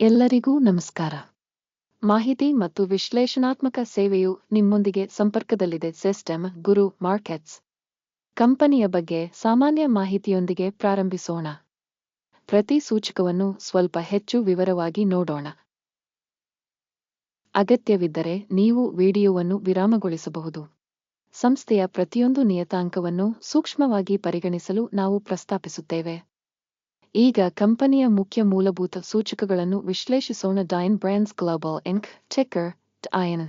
ಎಲ್ಲರಿಗೂ ನಮಸ್ಕಾರ. ಮಾಹಿತಿ ಮತ್ತು ವಿಶ್ಲೇಷಣಾತ್ಮಕ ಸೇವೆಯು ನಿಮ್ಮೊಂದಿಗೆ ಸಂಪರ್ಕದಲ್ಲಿದೆ, ಸಿಸ್ಟಮ್ ಗುರು ಮಾರ್ಕೆಟ್ಸ್. ಕಂಪನಿಯ ಬಗ್ಗೆ ಸಾಮಾನ್ಯ ಮಾಹಿತಿಯೊಂದಿಗೆ ಪ್ರಾರಂಭಿಸೋಣ. ಪ್ರತಿ ಸೂಚಕವನ್ನು ಸ್ವಲ್ಪ ಹೆಚ್ಚು ವಿವರವಾಗಿ ನೋಡೋಣ. ಅಗತ್ಯವಿದ್ದರೆ ನೀವು ವಿಡಿಯೋವನ್ನು ವಿರಾಮಗೊಳಿಸಬಹುದು. ಸಂಸ್ಥೆಯ ಪ್ರತಿಯೊಂದು ನಿಯತಾಂಕವನ್ನು ಸೂಕ್ಷ್ಮವಾಗಿ ಪರಿಗಣಿಸಲು ನಾವು ಪ್ರಸ್ತಾಪಿಸುತ್ತೇವೆ. ಈಗ ಕಂಪನಿಯ ಮುಖ್ಯ ಮೂಲಭೂತ ಸೂಚಕಗಳನ್ನು ವಿಶ್ಲೇಷಿಸೋಣ. Dine Brands Global Inc ticker Dine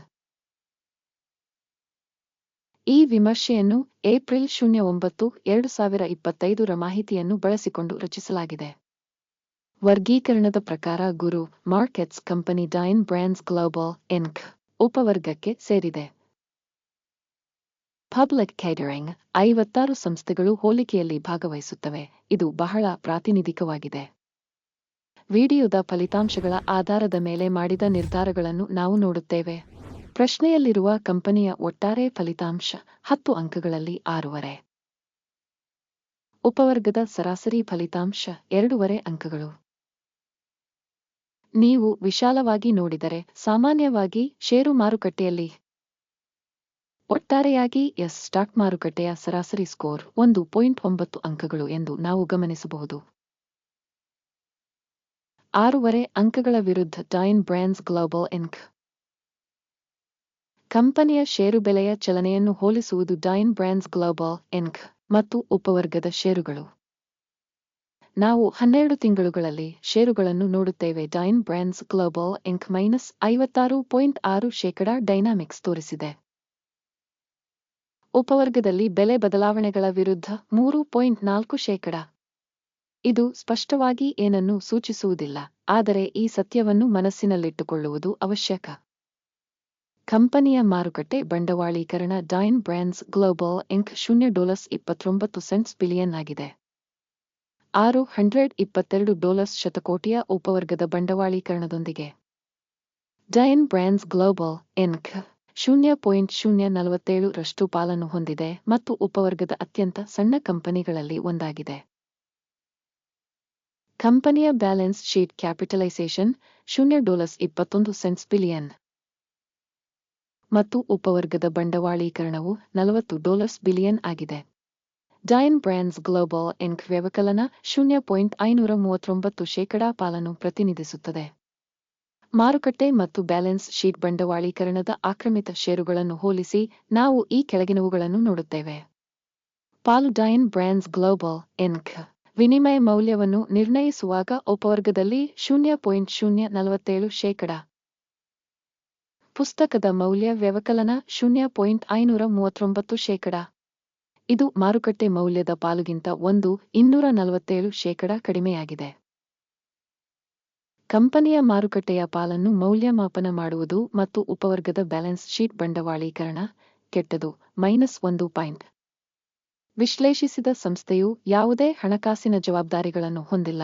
ಈ ವಿಮರ್ಶೆಯನ್ನು ಏಪ್ರಿಲ್ ಶೂನ್ಯ ಒಂಬತ್ತು, ಎರಡು ಸಾವಿರ ಇಪ್ಪತ್ತೈದರ ಮಾಹಿತಿಯನ್ನು ಬಳಸಿಕೊಂಡು ರಚಿಸಲಾಗಿದೆ. ವರ್ಗೀಕರಣದ ಪ್ರಕಾರ Guru Markets company Dine Brands Global Inc ಉಪವರ್ಗಕ್ಕೆ ಸೇರಿದೆ. ಪಬ್ಲಿಕ್ ಕೇಟರಿಂಗ್ ಐವತ್ತಾರು ಸಂಸ್ಥೆಗಳು ಹೋಲಿಕೆಯಲ್ಲಿ ಭಾಗವಹಿಸುತ್ತವೆ. ಇದು ಬಹಳ ಪ್ರಾತಿನಿಧಿಕವಾಗಿದೆ. ವಿಡಿಯೋದ ಫಲಿತಾಂಶಗಳ ಆಧಾರದ ಮೇಲೆ ಮಾಡಿದ ನಿರ್ಧಾರಗಳನ್ನು ನಾವು ನೋಡುತ್ತೇವೆ. ಪ್ರಶ್ನೆಯಲ್ಲಿರುವ ಕಂಪನಿಯ ಒಟ್ಟಾರೆ ಫಲಿತಾಂಶ ಹತ್ತು ಅಂಕಗಳಲ್ಲಿ ಆರೂವರೆ. ಉಪವರ್ಗದ ಸರಾಸರಿ ಫಲಿತಾಂಶ ಎರಡೂವರೆ ಅಂಕಗಳು. ನೀವು ವಿಶಾಲವಾಗಿ ನೋಡಿದರೆ ಸಾಮಾನ್ಯವಾಗಿ ಷೇರು ಮಾರುಕಟ್ಟೆಯಲ್ಲಿ ಒಟ್ಟಾರೆಯಾಗಿ ಎಸ್ ಸ್ಟಾಕ್ ಮಾರುಕಟ್ಟೆಯ ಸರಾಸರಿ ಸ್ಕೋರ್ ಒಂದು ಪಾಯಿಂಟ್ ಒಂಬತ್ತು ಅಂಕಗಳು ಎಂದು ನಾವು ಗಮನಿಸಬಹುದು. ಆರೂವರೆ ಅಂಕಗಳ ವಿರುದ್ಧ ಡೈನ್ ಬ್ರ್ಯಾಂಡ್ಸ್ ಗ್ಲೋಬಲ್ ಇಂಕ್ ಕಂಪನಿಯ ಷೇರು ಬೆಲೆಯ ಚಲನೆಯನ್ನು ಹೋಲಿಸುವುದು ಡೈನ್ ಬ್ರ್ಯಾಂಡ್ಸ್ ಗ್ಲೋಬಲ್ ಇಂಕ್ ಮತ್ತು ಉಪವರ್ಗದ ಷೇರುಗಳು. ನಾವು ಹನ್ನೆರಡು ತಿಂಗಳುಗಳಲ್ಲಿ ಷೇರುಗಳನ್ನು ನೋಡುತ್ತೇವೆ. Dine Brands Global Inc minus ಐವತ್ತಾರು ಪಾಯಿಂಟ್ ಆರು ಶೇಕಡಾ ಡೈನಾಮಿಕ್ಸ್ ತೋರಿಸಿದೆ. ಉಪವರ್ಗದಲ್ಲಿ ಬೆಲೆ ಬದಲಾವಣೆಗಳ ವಿರುದ್ಧ ಮೂರು ಪಾಯಿಂಟ್ ನಾಲ್ಕು ಶೇಕಡ. ಇದು ಸ್ಪಷ್ಟವಾಗಿ ಏನನ್ನೂ ಸೂಚಿಸುವುದಿಲ್ಲ, ಆದರೆ ಈ ಸತ್ಯವನ್ನು ಮನಸ್ಸಿನಲ್ಲಿಟ್ಟುಕೊಳ್ಳುವುದು ಅವಶ್ಯಕ. ಕಂಪನಿಯ ಮಾರುಕಟ್ಟೆ ಬಂಡವಾಳೀಕರಣ ಡೈನ್ ಬ್ರ್ಯಾಂಡ್ಸ್ ಗ್ಲೋಬಲ್ ಇಂಕ್ ಶೂನ್ಯ ಡಾಲರ್ಸ್ ಇಪ್ಪತ್ತೊಂಬತ್ತು ಸೆಂಟ್ಸ್ ಬಿಲಿಯನ್ ಆಗಿದೆ. ಆರು ಹಂಡ್ರೆಡ್ ಇಪ್ಪತ್ತೆರಡು ಡಾಲರ್ಸ್ ಶತಕೋಟಿಯ ಉಪವರ್ಗದ ಬಂಡವಾಳೀಕರಣದೊಂದಿಗೆ. ಡೈನ್ ಬ್ರ್ಯಾಂಡ್ಸ್ ಗ್ಲೋಬಲ್ ಇನ್ಕ್ ಶೂನ್ಯ ಪಾಯಿಂಟ್ ಶೂನ್ಯ ನಲವತ್ತೇಳು ರಷ್ಟು ಪಾಲನ್ನು ಹೊಂದಿದೆ ಮತ್ತು ಉಪವರ್ಗದ ಅತ್ಯಂತ ಸಣ್ಣ ಕಂಪನಿಗಳಲ್ಲಿ ಒಂದಾಗಿದೆ. ಕಂಪನಿಯ ಬ್ಯಾಲೆನ್ಸ್ ಶೀಟ್ ಕ್ಯಾಪಿಟಲೈಸೇಷನ್ ಶೂನ್ಯ ಡಾಲರ್ಸ್ ಇಪ್ಪತ್ತೊಂದು ಸೆಂಟ್ಸ್ ಬಿಲಿಯನ್. ಮತ್ತು ಉಪವರ್ಗದ ಬಂಡವಾಳೀಕರಣವು ನಲವತ್ತು ಡಾಲರ್ಸ್ ಬಿಲಿಯನ್ ಆಗಿದೆ. ಡೈನ್ ಬ್ರ್ಯಾಂಡ್ಸ್ ಗ್ಲೋಬಲ್ ಇಂಕ್ ವ್ಯವಕಲನ ಶೂನ್ಯ ಪಾಯಿಂಟ್ ಐನೂರ ಮೂವತ್ತೊಂಬತ್ತು ಶೇಕಡಾ ಪಾಲನ್ನು ಪ್ರತಿನಿಧಿಸುತ್ತದೆ. ಮಾರುಕಟ್ಟೆ ಮತ್ತು ಬ್ಯಾಲೆನ್ಸ್ ಶೀಟ್ ಬಂಡವಾಳೀಕರಣದ ಆಕ್ರಮಿತ ಷೇರುಗಳನ್ನು ಹೋಲಿಸಿ ನಾವು ಈ ಕೆಳಗಿನವುಗಳನ್ನು ನೋಡುತ್ತೇವೆ. ಪಾಲುಡೈನ್ ಬ್ರ್ಯಾಂಡ್ಸ್ ಗ್ಲೋಬಲ್ ಎನ್ಕ್ ವಿನಿಮಯ ಮೌಲ್ಯವನ್ನು ನಿರ್ಣಯಿಸುವಾಗ ಉಪವರ್ಗದಲ್ಲಿ ಶೂನ್ಯ ಪಾಯಿಂಟ್ ಶೂನ್ಯ ನಲವತ್ತೇಳು ಶೇಕಡ. ಪುಸ್ತಕದ ಮೌಲ್ಯ ವ್ಯವಕಲನ ಶೂನ್ಯ ಪಾಯಿಂಟ್ ಐನೂರ ಮೂವತ್ತೊಂಬತ್ತು ಶೇಕಡ. ಇದು ಮಾರುಕಟ್ಟೆ ಮೌಲ್ಯದ ಪಾಲುಗಿಂತ ಒಂದು ಇನ್ನೂರ ನಲವತ್ತೇಳು ಶೇಕಡ ಕಡಿಮೆಯಾಗಿದೆ. ಕಂಪನಿಯ ಮಾರುಕಟ್ಟೆಯ ಪಾಲನ್ನು ಮೌಲ್ಯಮಾಪನ ಮಾಡುವುದು ಮತ್ತು ಉಪವರ್ಗದ ಬ್ಯಾಲೆನ್ಸ್ ಶೀಟ್ ಬಂಡವಾಳೀಕರಣ ಕೆಟ್ಟದು, ಮೈನಸ್ ಒಂದು ಪಾಯಿಂಟ್. ವಿಶ್ಲೇಷಿಸಿದ ಸಂಸ್ಥೆಯು ಯಾವುದೇ ಹಣಕಾಸಿನ ಜವಾಬ್ದಾರಿಗಳನ್ನು ಹೊಂದಿಲ್ಲ.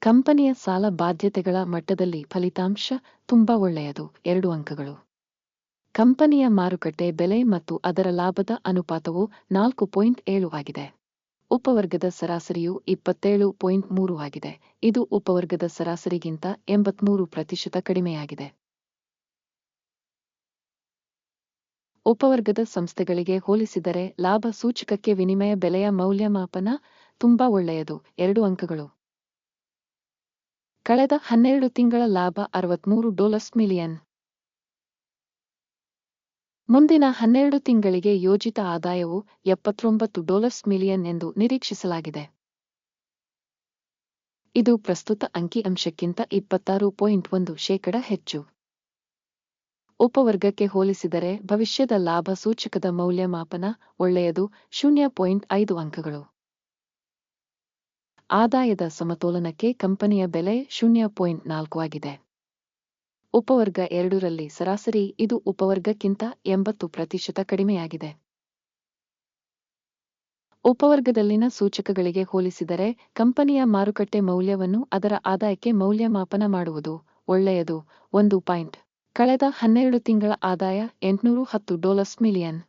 ಕಂಪನಿಯ ಸಾಲ ಬಾಧ್ಯತೆಗಳ ಮಟ್ಟದಲ್ಲಿ ಫಲಿತಾಂಶ ತುಂಬಾ ಒಳ್ಳೆಯದು, ಎರಡು ಅಂಕಗಳು. ಕಂಪನಿಯ ಮಾರುಕಟ್ಟೆ ಬೆಲೆ ಮತ್ತು ಅದರ ಲಾಭದ ಅನುಪಾತವು ನಾಲ್ಕು ಪಾಯಿಂಟ್ ಏಳು ಆಗಿದೆ. ಉಪವರ್ಗದ ಸರಾಸರಿಯು ಇಪ್ಪತ್ತೇಳು ಪಾಯಿಂಟ್ ಮೂರು ಆಗಿದೆ. ಇದು ಉಪವರ್ಗದ ಸರಾಸರಿಗಿಂತ ಎಂಬತ್ಮೂರು ಪ್ರತಿಶತ ಕಡಿಮೆಯಾಗಿದೆ. ಉಪವರ್ಗದ ಸಂಸ್ಥೆಗಳಿಗೆ ಹೋಲಿಸಿದರೆ ಲಾಭ ಸೂಚಕಕ್ಕೆ ವಿನಿಮಯ ಬೆಲೆಯ ಮೌಲ್ಯಮಾಪನ ತುಂಬಾ ಒಳ್ಳೆಯದು. ಎರಡು ಅಂಕಗಳು. ಕಳೆದ ಹನ್ನೆರಡು ತಿಂಗಳ ಲಾಭ ಅರವತ್ಮೂರು ಡಾಲರ್ಸ್ ಮಿಲಿಯನ್. ಮುಂದಿನ ಹನ್ನೆರಡು ತಿಂಗಳಿಗೆ ಯೋಜಿತ ಆದಾಯವು ಎಪ್ಪತ್ತೊಂಬತ್ತು ಡಾಲರ್ಸ್ ಮಿಲಿಯನ್ ಎಂದು ನಿರೀಕ್ಷಿಸಲಾಗಿದೆ. ಇದು ಪ್ರಸ್ತುತ ಅಂಕಿಅಂಶಕ್ಕಿಂತ ಇಪ್ಪತ್ತಾರು ಪಾಯಿಂಟ್ ಒಂದು ಶೇಕಡ ಹೆಚ್ಚು. ಉಪವರ್ಗಕ್ಕೆ ಹೋಲಿಸಿದರೆ ಭವಿಷ್ಯದ ಲಾಭ ಸೂಚಕದ ಮೌಲ್ಯಮಾಪನ ಒಳ್ಳೆಯದು ಶೂನ್ಯ ಪಾಯಿಂಟ್ ಐದು ಅಂಕಗಳು. ಆದಾಯದ ಸಮತೋಲನಕ್ಕೆ ಕಂಪನಿಯ ಬೆಲೆ ಶೂನ್ಯ ಪಾಯಿಂಟ್ ನಾಲ್ಕು ಆಗಿದೆ. ಉಪವರ್ಗ ಎರಡರಲ್ಲಿ ಸರಾಸರಿ ಇದು ಉಪವರ್ಗಕ್ಕಿಂತ ಎಂಬತ್ತು ಪ್ರತಿಶತ ಕಡಿಮೆಯಾಗಿದೆ. ಉಪವರ್ಗದಲ್ಲಿನ ಸೂಚಕಗಳಿಗೆ ಹೋಲಿಸಿದರೆ, ಕಂಪನಿಯ ಮಾರುಕಟ್ಟೆ ಮೌಲ್ಯವನ್ನು ಅದರ ಆದಾಯಕ್ಕೆ ಮೌಲ್ಯಮಾಪನ ಮಾಡುವುದು ಒಳ್ಳೆಯದು. ಒಂದು ಪಾಯಿಂಟ್. ಕಳೆದ ಹನ್ನೆರಡು ತಿಂಗಳ ಆದಾಯ ಎಂಟುನೂರು ಹತ್ತು ಡಾಲರ್ಸ್ ಮಿಲಿಯನ್.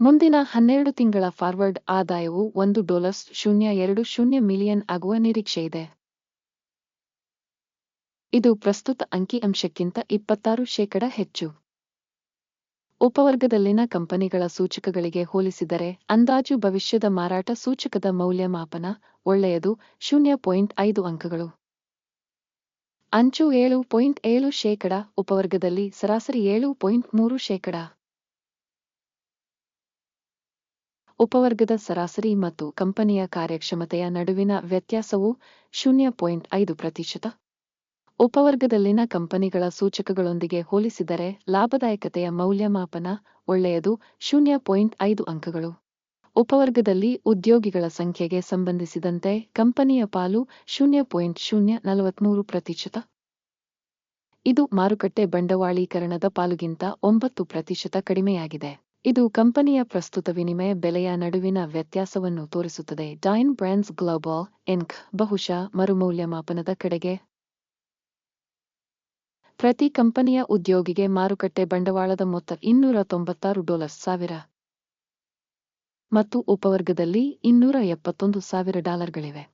ಮುಂದಿನ ಹನ್ನೆರಡು ತಿಂಗಳ ಫಾರ್ವರ್ಡ್ ಆದಾಯವು ಒಂದು ಡಾಲರ್ಸ್ ಶೂನ್ಯ ಎರಡು ಶೂನ್ಯ ಮಿಲಿಯನ್ ಆಗುವ ನಿರೀಕ್ಷೆಯಿದೆ. ಇದು ಪ್ರಸ್ತುತ ಅಂಕಿಅಂಶಕ್ಕಿಂತ ಇಪ್ಪತ್ತಾರು ಶೇಕಡ ಹೆಚ್ಚು. ಉಪವರ್ಗದಲ್ಲಿನ ಕಂಪನಿಗಳ ಸೂಚಕಗಳಿಗೆ ಹೋಲಿಸಿದರೆ ಅಂದಾಜು ಭವಿಷ್ಯದ ಮಾರಾಟ ಸೂಚಕದ ಮೌಲ್ಯಮಾಪನ ಒಳ್ಳೆಯದು ಶೂನ್ಯ ಪಾಯಿಂಟ್ ಐದು ಅಂಕಗಳು. ಅಂಚು ಏಳು ಪಾಯಿಂಟ್ ಏಳು ಶೇಕಡ, ಉಪವರ್ಗದಲ್ಲಿ ಸರಾಸರಿ ಏಳು ಪಾಯಿಂಟ್ ಮೂರು ಶೇಕಡ. ಉಪವರ್ಗದ ಸರಾಸರಿ ಮತ್ತು ಕಂಪನಿಯ ಕಾರ್ಯಕ್ಷಮತೆಯ ನಡುವಿನ ವ್ಯತ್ಯಾಸವು ಶೂನ್ಯ ಪಾಯಿಂಟ್ ಐದು ಪ್ರತಿಶತ. ಉಪವರ್ಗದಲ್ಲಿನ ಕಂಪನಿಗಳ ಸೂಚಕಗಳೊಂದಿಗೆ ಹೋಲಿಸಿದರೆ ಲಾಭದಾಯಕತೆಯ ಮೌಲ್ಯಮಾಪನ ಒಳ್ಳೆಯದು. ಶೂನ್ಯ ಪಾಯಿಂಟ್ ಐದು ಅಂಕಗಳು. ಉಪವರ್ಗದಲ್ಲಿ ಉದ್ಯೋಗಿಗಳ ಸಂಖ್ಯೆಗೆ ಸಂಬಂಧಿಸಿದಂತೆ ಕಂಪನಿಯ ಪಾಲು ಶೂನ್ಯ ಪಾಯಿಂಟ್ ಶೂನ್ಯ ನಲವತ್ಮೂರು ಪ್ರತಿಶತ. ಇದು ಮಾರುಕಟ್ಟೆ ಬಂಡವಾಳೀಕರಣದ ಪಾಲುಗಿಂತ ಒಂಬತ್ತು ಪ್ರತಿಶತ ಕಡಿಮೆಯಾಗಿದೆ. ಇದು ಕಂಪನಿಯ ಪ್ರಸ್ತುತ ವಿನಿಮಯ ಬೆಲೆಯ ನಡುವಿನ ವ್ಯತ್ಯಾಸವನ್ನು ತೋರಿಸುತ್ತದೆ. ಡೈನ್ ಬ್ರ್ಯಾಂಡ್ಸ್ ಗ್ಲೋಬಲ್ ಎನ್ಕ್ ಬಹುಶಃ ಮರುಮೌಲ್ಯಮಾಪನದ ಕಡೆಗೆ ಪ್ರತಿ ಕಂಪನಿಯ ಉದ್ಯೋಗಿಗೆ ಮಾರುಕಟ್ಟೆ ಬಂಡವಾಳದ ಮೊತ್ತ ಇನ್ನೂರ ತೊಂಬತ್ತಾರು ಡಾಲರ್ ಸಾವಿರ. ಮತ್ತು ಉಪವರ್ಗದಲ್ಲಿ ಇನ್ನೂರ ಎಪ್ಪತ್ತೊಂದು ಸಾವಿರ ಡಾಲರ್ಗಳಿವೆ.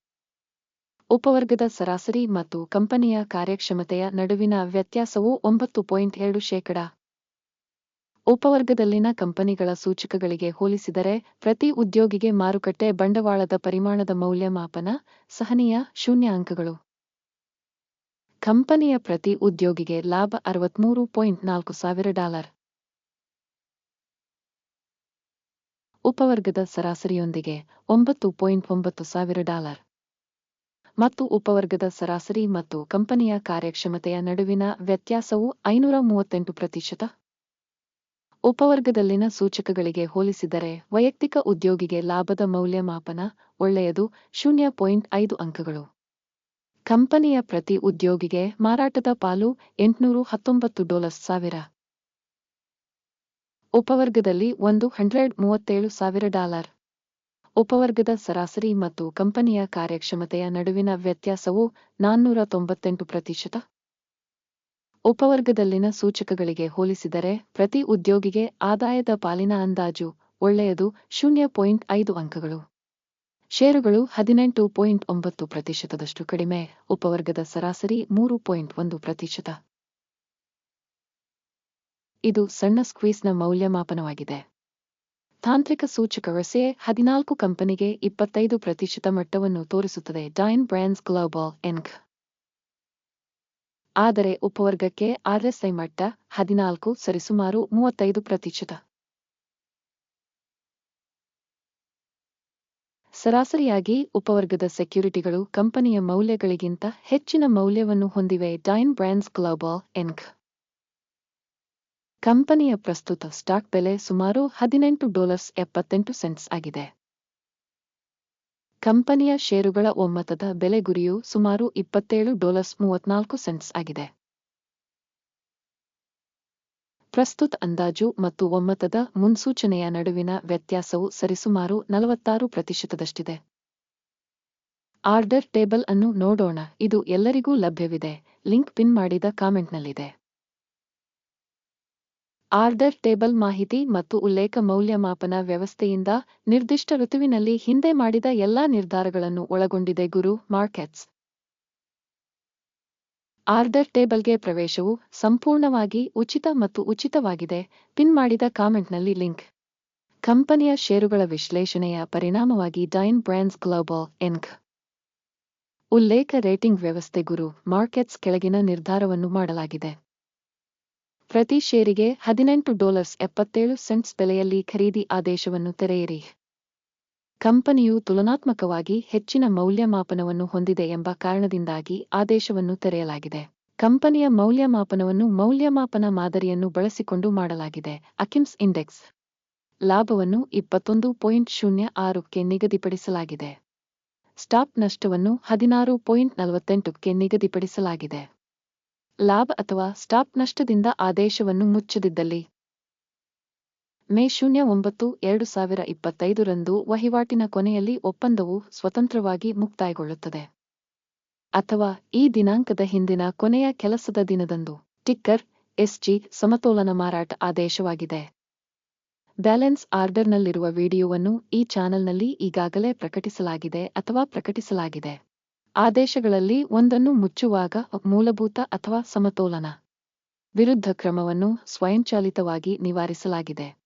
ಉಪವರ್ಗದ ಸರಾಸರಿ ಮತ್ತು ಕಂಪನಿಯ ಕಾರ್ಯಕ್ಷಮತೆಯ ನಡುವಿನ ವ್ಯತ್ಯಾಸವು ಒಂಬತ್ತು ಪಾಯಿಂಟ್ ಎರಡು ಶೇಕಡ. ಉಪವರ್ಗದಲ್ಲಿನ ಕಂಪನಿಗಳ ಸೂಚಕಗಳಿಗೆ ಹೋಲಿಸಿದರೆ ಪ್ರತಿ ಉದ್ಯೋಗಿಗೆ ಮಾರುಕಟ್ಟೆ ಬಂಡವಾಳದ ಪರಿಮಾಣದ ಮೌಲ್ಯಮಾಪನ ಸಹನೀಯ ಶೂನ್ಯ ಅಂಕಗಳು. ಕಂಪನಿಯ ಪ್ರತಿ ಉದ್ಯೋಗಿಗೆ ಲಾಭ ಅರವತ್ಮೂರು ಪಾಯಿಂಟ್ ನಾಲ್ಕು ಸಾವಿರ ಡಾಲರ್. ಉಪವರ್ಗದ ಸರಾಸರಿಯೊಂದಿಗೆ ಒಂಬತ್ತು ಪಾಯಿಂಟ್ ಒಂಬತ್ತು ಸಾವಿರ ಡಾಲರ್. ಮತ್ತು ಉಪವರ್ಗದ ಸರಾಸರಿ ಮತ್ತು ಕಂಪನಿಯ ಕಾರ್ಯಕ್ಷಮತೆಯ ನಡುವಿನ ವ್ಯತ್ಯಾಸವು ಐನೂರ ಮೂವತ್ತೆಂಟು ಪ್ರತಿಶತ. ಉಪವರ್ಗದಲ್ಲಿನ ಸೂಚಕಗಳಿಗೆ ಹೋಲಿಸಿದರೆ ವೈಯಕ್ತಿಕ ಉದ್ಯೋಗಿಗೆ ಲಾಭದ ಮೌಲ್ಯಮಾಪನ ಒಳ್ಳೆಯದು, ಶೂನ್ಯ ಪಾಯಿಂಟ್ ಐದು ಅಂಕಗಳು. ಕಂಪನಿಯ ಪ್ರತಿ ಉದ್ಯೋಗಿಗೆ ಮಾರಾಟದ ಪಾಲು ಎಂಟುನೂರು ಹತ್ತೊಂಬತ್ತು ಡಾಲರ್ ಸಾವಿರ. ಉಪವರ್ಗದಲ್ಲಿ ಒಂದು ಹಂಡ್ರೆಡ್ ಮೂವತ್ತೇಳು ಸಾವಿರ ಡಾಲರ್. ಉಪವರ್ಗದ ಸರಾಸರಿ ಮತ್ತು ಕಂಪನಿಯ ಕಾರ್ಯಕ್ಷಮತೆಯ ನಡುವಿನ ವ್ಯತ್ಯಾಸವು ನಾನ್ನೂರ ತೊಂಬತ್ತೆಂಟು ಪ್ರತಿಶತ. ಉಪವರ್ಗದಲ್ಲಿನ ಸೂಚಕಗಳಿಗೆ ಹೋಲಿಸಿದರೆ ಪ್ರತಿ ಉದ್ಯೋಗಿಗೆ ಆದಾಯದ ಪಾಲಿನ ಅಂದಾಜು ಒಳ್ಳೆಯದು ಶೂನ್ಯ ಪಾಯಿಂಟ್ ಐದು ಅಂಕಗಳು. ಷೇರುಗಳು ಹದಿನೆಂಟು ಪಾಯಿಂಟ್ ಒಂಬತ್ತು ಪ್ರತಿಶತದಷ್ಟು ಕಡಿಮೆ, ಉಪವರ್ಗದ ಸರಾಸರಿ ಮೂರು ಪಾಯಿಂಟ್ ಒಂದು ಪ್ರತಿಶತ. ಇದು ಸಣ್ಣ ಸ್ಕ್ವೀಸ್ನ ಮೌಲ್ಯಮಾಪನವಾಗಿದೆ. ತಾಂತ್ರಿಕ ಸೂಚಕ ರಸೆ ಹದಿನಾಲ್ಕು ಕಂಪನಿಗೆ ಇಪ್ಪತ್ತೈದು ಪ್ರತಿಶತ ಮಟ್ಟವನ್ನು ತೋರಿಸುತ್ತದೆ ಡೈನ್ ಬ್ರ್ಯಾಂಡ್ಸ್ ಗ್ಲೋಬಲ್ ಎನ್ಕ್. ಆದರೆ ಉಪವರ್ಗಕ್ಕೆ ಆರ್ಎಸ್ಐ ಮಟ್ಟ ಹದಿನಾಲ್ಕು ಸರಿಸುಮಾರು ಮೂವತ್ತೈದು ಪ್ರತಿಶತ. ಸರಾಸರಿಯಾಗಿ ಉಪವರ್ಗದ ಸೆಕ್ಯುರಿಟಿಗಳು ಕಂಪನಿಯ ಮೌಲ್ಯಗಳಿಗಿಂತ ಹೆಚ್ಚಿನ ಮೌಲ್ಯವನ್ನು ಹೊಂದಿವೆ ಡೈನ್ ಬ್ರ್ಯಾಂಡ್ಸ್ ಗ್ಲೋಬಲ್ ಎನ್ಕ್ ಕಂಪನಿಯ ಪ್ರಸ್ತುತ ಸ್ಟಾಕ್ ಬೆಲೆ ಸುಮಾರು ಹದಿನೆಂಟು ಡಾಲರ್ಸ್ ಎಪ್ಪತ್ತೆಂಟು ಸೆಂಟ್ಸ್ ಆಗಿದೆ. ಕಂಪನಿಯ ಷೇರುಗಳ ಒಮ್ಮತದ ಬೆಲೆ ಗುರಿಯು ಸುಮಾರು ಇಪ್ಪತ್ತೇಳು ಡಾಲರ್ಸ್ ಮೂವತ್ನಾಲ್ಕು ಸೆಂಟ್ಸ್ ಆಗಿದೆ. ಪ್ರಸ್ತುತ ಅಂದಾಜು ಮತ್ತು ಒಮ್ಮತದ ಮುನ್ಸೂಚನೆಯ ನಡುವಿನ ವ್ಯತ್ಯಾಸವು ಸರಿಸುಮಾರು ನಲವತ್ತಾರು ಪ್ರತಿಶತದಷ್ಟಿದೆ. ಆರ್ಡರ್ ಟೇಬಲ್ ಅನ್ನು ನೋಡೋಣ, ಇದು ಎಲ್ಲರಿಗೂ ಲಭ್ಯವಿದೆ, ಲಿಂಕ್ ಪಿನ್ ಮಾಡಿದ ಕಾಮೆಂಟ್ನಲ್ಲಿದೆ. ಆರ್ಡರ್ ಟೇಬಲ್ ಮಾಹಿತಿ ಮತ್ತು ಉಲ್ಲೇಖ ಮೌಲ್ಯಮಾಪನ ವ್ಯವಸ್ಥೆಯಿಂದ ನಿರ್ದಿಷ್ಟ ಋತುವಿನಲ್ಲಿ ಹಿಂದೆ ಮಾಡಿದ ಎಲ್ಲಾ ನಿರ್ಧಾರಗಳನ್ನು ಒಳಗೊಂಡಿದೆ ಗುರು ಮಾರ್ಕೆಟ್ಸ್. ಆರ್ಡರ್ ಟೇಬಲ್ಗೆ ಪ್ರವೇಶವು ಸಂಪೂರ್ಣವಾಗಿ ಉಚಿತ ಮತ್ತು ಉಚಿತವಾಗಿದೆ. ಪಿನ್ ಮಾಡಿದ ಕಾಮೆಂಟ್ನಲ್ಲಿ ಲಿಂಕ್. ಕಂಪನಿಯ ಷೇರುಗಳ ವಿಶ್ಲೇಷಣೆಯ ಪರಿಣಾಮವಾಗಿ ಡೈನ್ ಬ್ರ್ಯಾಂಡ್ಸ್ ಗ್ಲೋಬಲ್ ಎನ್ಕ್ ಉಲ್ಲೇಖ ರೇಟಿಂಗ್ ವ್ಯವಸ್ಥೆ ಗುರು, ಮಾರ್ಕೆಟ್ಸ್ ಕೆಳಗಿನ ನಿರ್ಧಾರವನ್ನು ಮಾಡಲಾಗಿದೆ. ಪ್ರತಿ ಷೇರಿಗೆ ಹದಿನೆಂಟು ಡಾಲರ್ಸ್ ಎಪ್ಪತ್ತೇಳು ಸೆಂಟ್ಸ್ ಬೆಲೆಯಲ್ಲಿ ಖರೀದಿ ಆದೇಶವನ್ನು ತೆರೆಯಿರಿ. ಕಂಪನಿಯು ತುಲನಾತ್ಮಕವಾಗಿ ಹೆಚ್ಚಿನ ಮೌಲ್ಯಮಾಪನವನ್ನು ಹೊಂದಿದೆ ಎಂಬ ಕಾರಣದಿಂದಾಗಿ ಆದೇಶವನ್ನು ತೆರೆಯಲಾಗಿದೆ. ಕಂಪನಿಯ ಮೌಲ್ಯಮಾಪನವನ್ನು ಮೌಲ್ಯಮಾಪನ ಮಾದರಿಯನ್ನು ಬಳಸಿಕೊಂಡು ಮಾಡಲಾಗಿದೆ. ಅಕಿಮ್ಸ್ ಇಂಡೆಕ್ಸ್ ಲಾಭವನ್ನು ಇಪ್ಪತ್ತೊಂದು ಪಾಯಿಂಟ್ ಶೂನ್ಯ ಆರಕ್ಕೆ ನಿಗದಿಪಡಿಸಲಾಗಿದೆ. ಸ್ಟಾಪ್ ನಷ್ಟವನ್ನು ಹದಿನಾರು ಪಾಯಿಂಟ್ ನಲವತ್ತೆಂಟಕ್ಕೆ ನಿಗದಿಪಡಿಸಲಾಗಿದೆ. ಲಾಭ ಅಥವಾ ಸ್ಟಾಪ್ ನಷ್ಟದಿಂದ ಆದೇಶವನ್ನು ಮುಚ್ಚದಿದ್ದಲ್ಲಿ ಮೇ ಶೂನ್ಯ ಒಂಬತ್ತು, ಎರಡು ಸಾವಿರ ಇಪ್ಪತ್ತೈದರಂದು ವಹಿವಾಟಿನ ಕೊನೆಯಲ್ಲಿ ಒಪ್ಪಂದವು ಸ್ವತಂತ್ರವಾಗಿ ಮುಕ್ತಾಯಗೊಳ್ಳುತ್ತದೆ. ಅಥವಾ ಈ ದಿನಾಂಕದ ಹಿಂದಿನ ಕೊನೆಯ ಕೆಲಸದ ದಿನದಂದು. ಟಿಕ್ಕರ್, ಎಸ್ಜಿ ಸಮತೋಲನ ಮಾರಾಟ ಆದೇಶವಾಗಿದೆ. ಬ್ಯಾಲೆನ್ಸ್ ಆರ್ಡರ್ನಲ್ಲಿರುವ ವಿಡಿಯೋವನ್ನು ಈ ಚಾನೆಲ್ನಲ್ಲಿ ಈಗಾಗಲೇ ಪ್ರಕಟಿಸಲಾಗಿದೆ ಅಥವಾ ಪ್ರಕಟಿಸಲಾಗಿದೆ. ಆದೇಶಗಳಲ್ಲಿ ಒಂದನ್ನು ಮುಚ್ಚುವಾಗ ಮೂಲಭೂತ ಅಥವಾ ಸಮತೋಲನ. ವಿರುದ್ಧ ಕ್ರಮವನ್ನು ಸ್ವಯಂಚಾಲಿತವಾಗಿ ನಿವಾರಿಸಲಾಗಿದೆ.